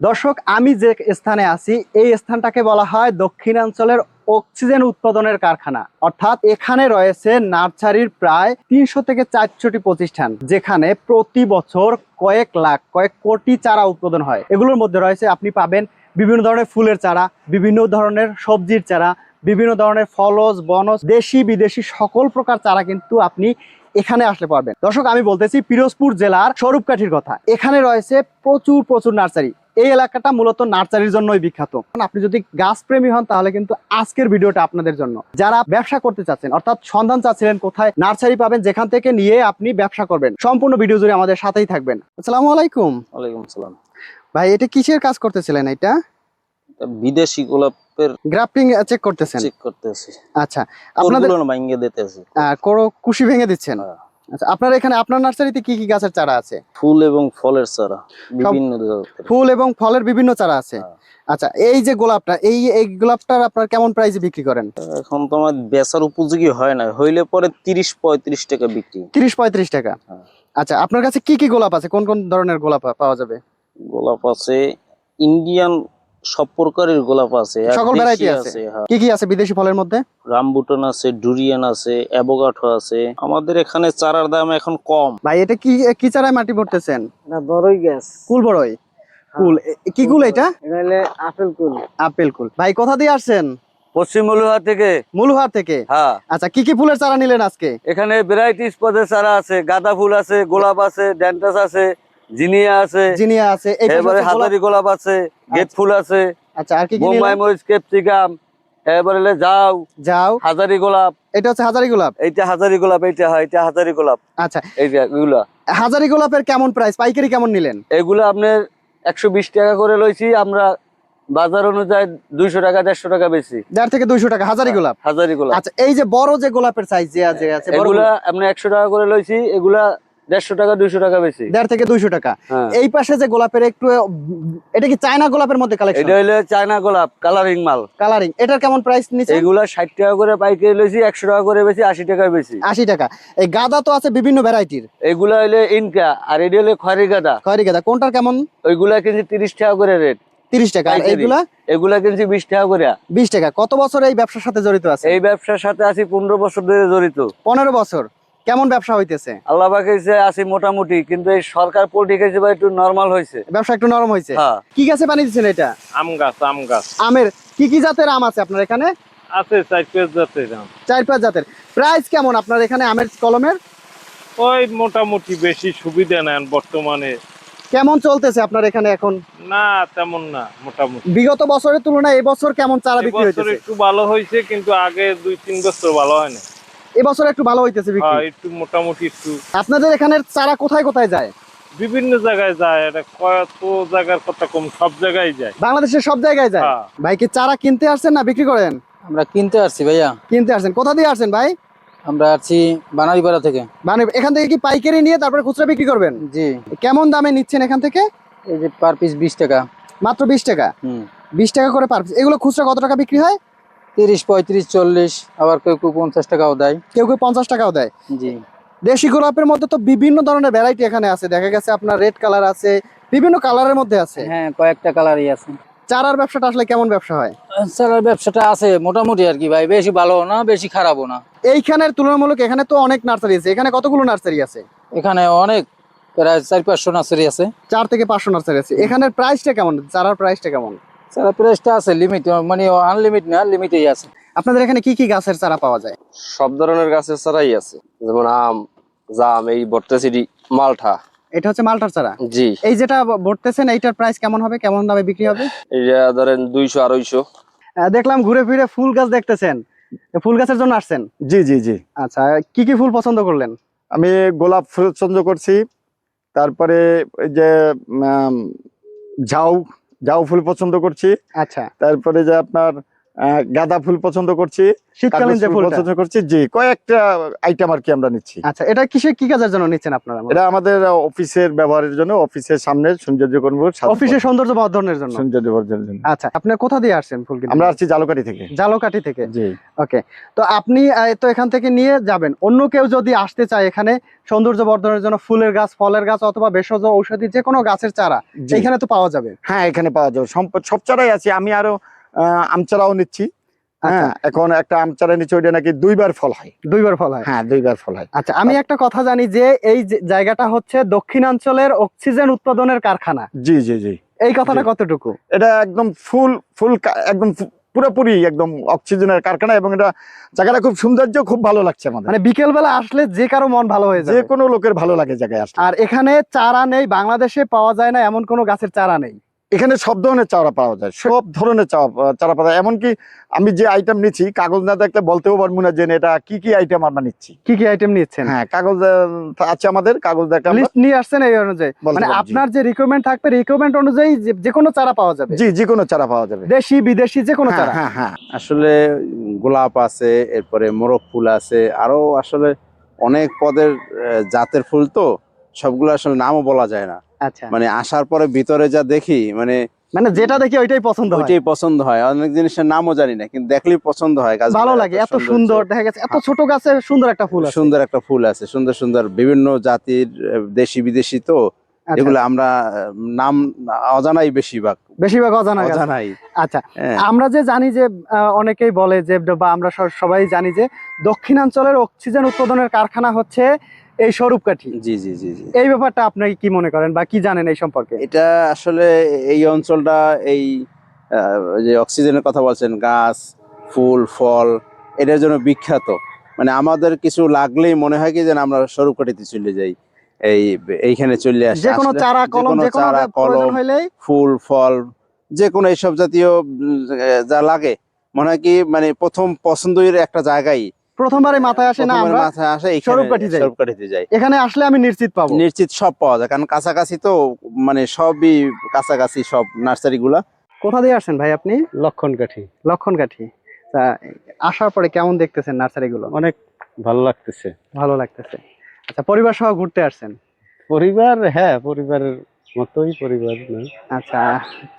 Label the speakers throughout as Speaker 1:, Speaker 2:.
Speaker 1: দর্শক, আমি যে স্থানে আছি, এই স্থানটাকে বলা হয় দক্ষিণাঞ্চলের অক্সিজেন উৎপাদনের কারখানা। অর্থাৎ এখানে রয়েছে নার্সারির প্রায় তিনশো থেকে চারশোটি প্রতিষ্ঠান, যেখানে প্রতি বছর কয়েক লাখ, কয়েক কোটি চারা উৎপাদন হয়। এগুলোর মধ্যে রয়েছে, আপনি পাবেন বিভিন্ন ধরনের ফুলের চারা, বিভিন্ন ধরনের সবজির চারা, বিভিন্ন ধরনের ফলজ বনজ দেশি, বিদেশি সকল প্রকার চারা কিন্তু আপনি এখানে আসলে পারবেন দর্শক, আমি বলতেছি পিরোজপুর জেলার স্বরূপকাঠির কথা। এখানে রয়েছে প্রচুর প্রচুর নার্সারি। এই এলাকাটা মূলত নার্সারির জন্যই বিখ্যাত। আপনি যদি গাছ প্রেমী হন তাহলে কিন্তু আজকের ভিডিওটা আপনাদের জন্য। যারা ব্যবসা করতে চাচ্ছেন অর্থাৎ সন্ধান চাচ্ছিলেন কোথায় নার্সারি পাবেন যেখান থেকে নিয়ে আপনি ব্যবসা করবেন। সম্পূর্ণ ভিডিও জুড়ে আমাদের সাথেই থাকবেন। আসসালামু আলাইকুম।
Speaker 2: ওয়ালাইকুম সালাম
Speaker 1: ভাই এটা কিসের কাজ করতেছিলেন এটা?
Speaker 2: বিদেশি গোলাপের
Speaker 1: গ্রাফটিং চেক করতেছেন?
Speaker 2: চেক করতেছি
Speaker 1: আচ্ছা আপনাদের
Speaker 2: ভাঙ্গে দিতেছি
Speaker 1: কুশি ভেঙে দিচ্ছেন?
Speaker 2: হ্যাঁ।
Speaker 1: আচ্ছা আপনার এখানে আপনার নার্সারিতে কি কি গাছের চারা আছে?
Speaker 2: ফুল এবং ফলের চারা বিভিন্ন।
Speaker 1: ফুল এবং ফলের বিভিন্ন চারা আছে।
Speaker 2: হ্যাঁ।
Speaker 1: আচ্ছা এই যে গোলাপটা এই এই গোলাপটার আপনার কেমন প্রাইসে বিক্রি করেন?
Speaker 2: এখন তো আমার বেচার উপযোগী হয় না হইলে পরে তিরিশ পঁয়ত্রিশ টাকা বিক্রি।
Speaker 1: তিরিশ পঁয়ত্রিশ টাকা।
Speaker 2: হ্যাঁ।
Speaker 1: আচ্ছা আপনার কাছে কি কি গোলাপ আছে? কোন কোন ধরনের গোলাপ পাওয়া যাবে?
Speaker 2: গোলাপ আছে ইন্ডিয়ান সব প্রকারের গোলাপ আছে
Speaker 1: সকল ভ্যারাইটি আছে
Speaker 2: হ্যাঁ।
Speaker 1: কি কি আছে বিদেশি ফলের মধ্যে?
Speaker 2: রামবুটান আছে ডুরিয়ান আছে আছে। আমাদের এখানে চারার দাম এখন কম।
Speaker 1: ভাই এটা কি কি চারায় মাটি ভরতেছেন?
Speaker 3: না বড়ই গ্যাস
Speaker 1: কুল বড়ই? কুল কি কুল এটা?
Speaker 3: এটা হলে আপেল কুল।
Speaker 1: আপেল কুল। ভাই কোথা দিয়ে আসছেন?
Speaker 4: পশ্চিম মলুহা থেকে।
Speaker 1: মুলুহার থেকে?
Speaker 4: হ্যাঁ।
Speaker 1: আচ্ছা কি কি ফুলের চারা নিলেন আজকে?
Speaker 4: এখানে ভ্যারাইটিস পদের চারা আছে গাঁদা ফুল আছে গোলাপ আছে ড্যান্টাস আছে জিনিয়া আছে
Speaker 1: জিনিয়া আছে
Speaker 4: এবারে
Speaker 1: হচ্ছে গোলাপ-
Speaker 4: আছে গেট ফুল আছে
Speaker 1: আচ্ছা আর কি কি
Speaker 4: বোম্বাই মরিচ ক্যাপসিকাম এবারে যাও
Speaker 1: যাও।
Speaker 4: হাজারি গোলাপ।
Speaker 1: এটা হচ্ছে হাজারি গোলাপ?
Speaker 4: এইটা হাজারি গোলাপ এইটা হয় এটা হাজারি গোলাপ।
Speaker 1: আচ্ছা।
Speaker 4: এইটা এগুলা।
Speaker 1: হাজারি গোলাপের কেমন প্রাইস পাইকারি কেমন নিলেন?
Speaker 4: এগুলো আপনার একশো বিশ টাকা করে লইছি আমরা বাজার অনুযায়ী দুইশো টাকা দেড়শো টাকা বেশি।
Speaker 1: দেড় থেকে দুইশো টাকা হাজারি গোলাপ।
Speaker 4: হাজারি গোলাপ।
Speaker 1: আচ্ছা এই যে বড় যে গোলাপের সাইজ যে আছে
Speaker 4: এগুলা আমরা একশো টাকা করে লইছি এগুলা দেড়শো টাকা দুইশো টাকা বেশি।
Speaker 1: দেড় থেকে দুইশো টাকা।
Speaker 4: হ্যাঁ।
Speaker 1: এই পাশে যে গোলাপের একটু এটা কি চায়না গোলাপের মধ্যে কালেকশন
Speaker 4: এটা হইলে চায়না গোলাপ কালারিং মাল।
Speaker 1: কালারিং এটার কেমন প্রাইস নিচ্ছে?
Speaker 4: এগুলা ষাট টাকা করে পাইকারি লইছি একশো টাকা করে বেশি আশি টাকা বেশি।
Speaker 1: আশি টাকা। এই গাদা তো আছে বিভিন্ন ভ্যারাইটির।
Speaker 4: এগুলা হইলে ইনকা আর এটি হলে খয়রি গাদা।
Speaker 1: খয়রি গাদা। কোনটার কেমন?
Speaker 4: ওইগুলা কিন্তু তিরিশ টাকা করে রেট।
Speaker 1: তিরিশ টাকা। আর
Speaker 4: পাইকারি। এগুলা কিনছি বিশ টাকা করে।
Speaker 1: বিশ টাকা। কত বছর এই ব্যবসার সাথে জড়িত আছে?
Speaker 4: এই ব্যবসার সাথে আছি পনেরো বছর ধরে জড়িত।
Speaker 1: পনেরো বছর। কেমন ব্যবসা হইতেছে?
Speaker 4: আল্লাহ পাকেছে আছি মোটামুটি কিন্তু এই সরকার পলিটিক্স বা একটু নর্মাল হয়েছে
Speaker 1: ব্যবসা একটু নরম হয়েছে
Speaker 4: হ্যাঁ।
Speaker 1: কি গাছে পানি দিচ্ছেন এটা?
Speaker 5: আম গাছ আম গাছ।
Speaker 1: আমের কি কি জাতের আম আছে আপনার এখানে?
Speaker 5: আছে চার পেঁয়াজ জাতের আম।
Speaker 1: চার পাঁচ জাতের। প্রাইস কেমন আপনার এখানে আমের কলমের?
Speaker 5: ওই মোটামুটি বেশি সুবিধা নেন বর্তমানে।
Speaker 1: কেমন চলতেছে আপনার এখানে এখন?
Speaker 5: না তেমন না মোটামুটি।
Speaker 1: বিগত বছরের তুলনায় এবছর কেমন চারা বিক্রি হইতেছে?
Speaker 5: একটু ভালো হয়েছে কিন্তু আগে দুই তিন বছর ভালো হয় না
Speaker 1: এবছর একটু ভালো হইতেছে
Speaker 5: হ্যাঁ
Speaker 1: বিক্রি
Speaker 5: একটু মোটামুটি একটু।
Speaker 1: আপনাদের এখানের চারা কোথায় কোথায় যায়?
Speaker 5: বিভিন্ন জায়গায় যায় এটা কত জায়গার কথা কম সব জায়গায় যায়।
Speaker 1: বাংলাদেশের সব জায়গায় যায়?
Speaker 5: হ্যাঁ।
Speaker 1: ভাই কি চারা কিনতে আসছেন না বিক্রি করেন?
Speaker 3: আমরা কিনতে আসছি ভাইয়া।
Speaker 1: কিনতে আসছেন। কোথা দিয়ে আসছেন ভাই?
Speaker 3: আমরা আসছি বানারিপাড়া থেকে।
Speaker 1: মানে এখান থেকে কি পাইকারি নিয়ে তারপরে খুচরা বিক্রি করবেন?
Speaker 3: জি।
Speaker 1: কেমন দামে নিচ্ছেন এখান থেকে?
Speaker 3: এই যে পার পিস বিশ টাকা।
Speaker 1: মাত্র বিশ টাকা?
Speaker 3: হুম।
Speaker 1: বিশ টাকা করে পার পিস এগুলো খুচরা কত টাকা বিক্রি হয়?
Speaker 3: তিরিশ পঁয়ত্রিশ চল্লিশ আবার কেউ কেউ পঞ্চাশ টাকাও দেয়।
Speaker 1: কেউ কেউ পঞ্চাশ টাকাও দেয়।
Speaker 3: জি।
Speaker 1: দেশি গোলাপের মধ্যে তো বিভিন্ন ধরনের ভ্যারাইটি এখানে আছে। দেখা গেছে আপনার রেড কালার আছে বিভিন্ন কালারের মধ্যে আছে।
Speaker 3: হ্যাঁ কয়েকটা কালারই আছে।
Speaker 1: চারার ব্যবসাটা আসলে কেমন ব্যবসা হয়?
Speaker 3: চারার ব্যবসাটা আছে মোটামুটি আর কি ভাই বেশি ভালো না বেশি খারাপও না।
Speaker 1: এইখানের তুলনামূলক এখানে তো অনেক নার্সারি আছে। এখানে কতগুলো নার্সারি আছে?
Speaker 3: এখানে অনেক প্রায় চার পাঁচশো নার্সারি আছে।
Speaker 1: চার থেকে পাঁচশো নার্সারি আছে। এখানের প্রাইসটা কেমন? চারার প্রাইসটা কেমন?
Speaker 3: স্যার প্রাইসটা আছে লিমিট মানে আনলিমিট না লিমিটেই আছে।
Speaker 1: আপনাদের এখানে কি কি গাছের চারা পাওয়া যায়?
Speaker 6: সব ধরনের গাছের চারাই আছে। যেমন আম জাম এই বর্তেছিডি মালটা
Speaker 1: এটা হচ্ছে মালটার চারা?
Speaker 6: জি।
Speaker 1: এই যেটা ভরতেছেন এইটার প্রাইস কেমন হবে? কেমন দামে বিক্রি হবে?
Speaker 6: এটা ধরেন দুইশো আড়াইশো।
Speaker 1: আহ, দেখলাম ঘুরে ফিরে ফুল গাছ দেখতেছেন। ফুল গাছের জন্য আসছেন?
Speaker 7: জি জি জি।
Speaker 1: আচ্ছা কি কি ফুল পছন্দ করলেন?
Speaker 7: আমি গোলাপ ফুল পছন্দ করছি। তারপরে ওই যে ঝাউ ঝাউ ফুল পছন্দ করছি।
Speaker 1: আচ্ছা।
Speaker 7: তারপরে যে আপনার গাঁদা ফুল পছন্দ করছি
Speaker 1: শীতকালীন যে
Speaker 7: ফুল পছন্দ করছি জি কয়েকটা আইটেম আর কি আমরা নিচ্ছি।
Speaker 1: আচ্ছা এটা কিসে কি কাজের জন্য নিচ্ছেন আপনারা?
Speaker 7: এটা আমাদের অফিসের ব্যবহারের জন্য অফিসের সামনে সৌন্দর্য করব
Speaker 1: অফিসের সৌন্দর্য বর্ধনের জন্য?
Speaker 7: সৌন্দর্য বর্ধনের জন্য।
Speaker 1: আচ্ছা আপনি কোথা দিয়ে আসছেন ফুল কিনতে?
Speaker 7: আমরা আসছি জালুকাটি থেকে।
Speaker 1: জালকাঠি থেকে?
Speaker 7: জি।
Speaker 1: ওকে তো আপনি তো এখান থেকে নিয়ে যাবেন। অন্য কেউ যদি আসতে চায় এখানে সৌন্দর্য বর্ধনের জন্য ফুলের গাছ ফলের গাছ অথবা ভেষজ ঔষধি যে কোনো গাছের চারা। এখানে তো পাওয়া যাবে।
Speaker 7: হ্যাঁ এখানে পাওয়া যাবে। সব চারাই আছে। আমি আরও আহ, আম নিচ্ছি।
Speaker 1: আচ্ছা।
Speaker 7: হ্যাঁ এখন একটা আম চারা নিচ্ছি ওইটা নাকি দুইবার ফল হয়।
Speaker 1: দুইবার ফল হয়?
Speaker 7: হ্যাঁ দুইবার ফল হয়।
Speaker 1: আচ্ছা আমি একটা কথা জানি যে এই জায়গাটা হচ্ছে দক্ষিণাঞ্চলের অক্সিজেন উৎপাদনের কারখানা।
Speaker 7: জি জি জি।
Speaker 1: এই কথাটা কতটুকু?
Speaker 7: এটা একদম ফুল ফুল একদম পুরোপুরি একদম অক্সিজেনের কারখানা এবং এটা জায়গাটা খুব সৌন্দর্য খুব ভালো লাগছে আমাদের।
Speaker 1: মানে বিকেল বেলা আসলে যে কারও মন ভালো হয়ে
Speaker 7: যে কোনো লোকের ভালো লাগে জায়গায় আসলে।
Speaker 1: আর এখানে চারা নেই বাংলাদেশে পাওয়া যায় না এমন কোনো গাছের চারা নেই।
Speaker 7: এখানে সব ধরনের চারা পাওয়া যায় সব ধরনের চা- চারা পাওয়া যায়। এমনকি আমি যে আইটেম নিচ্ছি কাগজ না দেখলে বলতেও পারব না যে এটা কি কি আইটেম আমরা নিচ্ছি।
Speaker 1: কি কি আইটেম নিচ্ছেন?
Speaker 7: হ্যাঁ কাগজ আছে আমাদের কাগজ আমরা
Speaker 1: লিস্ট নিয়ে আসছেন এই অনুযায়ী? মানে আপনার যে রিকোয়ারমেন্ট থাকবে রিকোয়ারমেন্ট অনুযায়ী যে- যে কোনো চারা পাওয়া যাবে।
Speaker 7: জি যে কোনো চারা পাওয়া যাবে।
Speaker 1: দেশি বিদেশি যে কোনো
Speaker 7: হ্যাঁ
Speaker 1: চারা।
Speaker 7: হ্যাঁ হ্যাঁ।
Speaker 8: আসলে গোলাপ আছে এরপরে মোরগ ফুল আছে আরও আসলে অনেক পদের জাতের ফুল তো। সবগুলো আসলে নামও বলা যায় না।
Speaker 1: আচ্ছা।
Speaker 8: মানে আসার পরে ভিতরে যা দেখি মানে
Speaker 1: মানে যেটা দেখি ওইটাই পছন্দ হয়।
Speaker 8: ওইটাই পছন্দ হয়। অনেক জিনিসের নামও জানি না কিন্তু দেখলেই পছন্দ হয় গাছগুলো
Speaker 1: ভালো লাগে এত সুন্দর দেখা গেছে এত ছোট গাছে সুন্দর একটা ফুল আছে।
Speaker 8: সুন্দর একটা ফুল আছে সুন্দর সুন্দর বিভিন্ন জাতির দেশি বিদেশি তো
Speaker 1: আচ্ছা,
Speaker 8: এগুলো আমরা নাম অজানাই বেশিরভাগ।
Speaker 1: বেশিরভাগ অজানা গাছ।
Speaker 8: অজানাই।
Speaker 1: আচ্ছা
Speaker 8: হ্যাঁ।
Speaker 1: আমরা যে জানি যে অনেকেই বলে যে বা আমরা সবাই জানি যে দক্ষিণাঞ্চলের অক্সিজেন উৎপাদনের কারখানা হচ্ছে এই স্বরূপকাঠি
Speaker 8: জি জি জি জি।
Speaker 1: এই ব্যাপারটা আপনি কি মনে করেন বা কি জানেন এই সম্পর্কে?
Speaker 8: এটা আসলে এই অঞ্চলটা এই যে অক্সিজেনের কথা বলছেন গাছ ফুল ফল এটার জন্য বিখ্যাত। মানে আমাদের কিছু লাগলেই মনে হয় কি যেন আমরা স্বরূপকাঠিতে চলে যাই এই এইখানে চলে আসি।
Speaker 1: যে কোনো চারা কলম যে কোনো
Speaker 8: চারা কলম ফুল ফল যে কোনো এইসব জাতীয় যা লাগে। মনে হয় কি মানে প্রথম পছন্দের একটা জায়গায়
Speaker 1: প্রথমবারে মাথায় আসে না আমরা
Speaker 8: মাথায় আসে
Speaker 1: স্বরূপকাঠি যাই।
Speaker 8: স্বরূপকাঠিতে যাই।
Speaker 1: এখানে আসলে আমি নিশ্চিত পাবো।
Speaker 8: নিশ্চিত সব পাওয়া যায় কারণ কাছাকাছি তো মানে সবই কাছাকাছি সব নার্সারি গুলা।
Speaker 1: কোথা দিয়ে আসেন ভাই আপনি?
Speaker 9: লক্ষণ কাঠি।
Speaker 1: লক্ষণ কাঠি। তা আসার পরে কেমন দেখতেছেন নার্সারি গুলো?
Speaker 9: অনেক ভালো লাগতেছে।
Speaker 1: ভালো লাগতেছে। আচ্ছা পরিবার সহ ঘুরতে আসছেন?
Speaker 9: পরিবার হ্যাঁ পরিবারের মতোই পরিবার না?
Speaker 1: আচ্ছা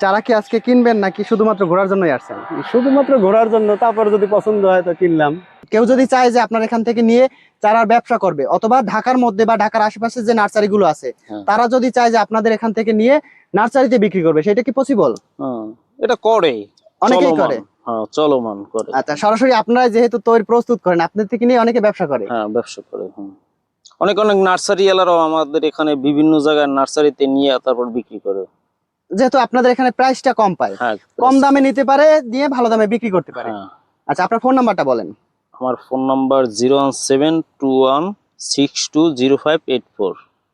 Speaker 1: চারা কি আজকে কিনবেন নাকি শুধুমাত্র ঘোরার জন্যই আসছেন?
Speaker 9: শুধুমাত্র ঘোরার জন্য তারপর যদি পছন্দ হয় তো কিনলাম।
Speaker 1: কেউ যদি চায় যে আপনার এখান থেকে নিয়ে চারার ব্যবসা করবে অথবা ঢাকার মধ্যে বা ঢাকার আশেপাশে যে নার্সারি গুলো আছে
Speaker 2: হ্যাঁ।
Speaker 1: তারা যদি চায় যে আপনাদের এখান থেকে নিয়ে নার্সারিতে বিক্রি করবে সেটা কি পসিবল
Speaker 2: হ্যাঁ, এটা করে।
Speaker 1: অনেকেই করে।
Speaker 2: হ্যাঁ চলমান করে।
Speaker 1: আচ্ছা সরাসরি আপনারা যেহেতু তৈরি প্রস্তুত করেন আপনাদের থেকে নিয়ে অনেকে ব্যবসা করে।
Speaker 2: হ্যাঁ ব্যবসা করে অনেক অনেক নার্সারি এলারাও আমাদের এখানে বিভিন্ন জায়গায় নার্সারিতে নিয়ে তারপর বিক্রি করে।
Speaker 1: যেহেতু আপনাদের এখানে প্রাইসটা কম পায়।
Speaker 2: হ্যাঁ
Speaker 1: কম দামে নিতে পারে দিয়ে ভালো দামে বিক্রি করতে পারে।
Speaker 2: হ্যাঁ।
Speaker 1: আচ্ছা আপনার ফোন নাম্বারটা বলেন।
Speaker 2: আমার phone number zero one seven two one six two zero five eight four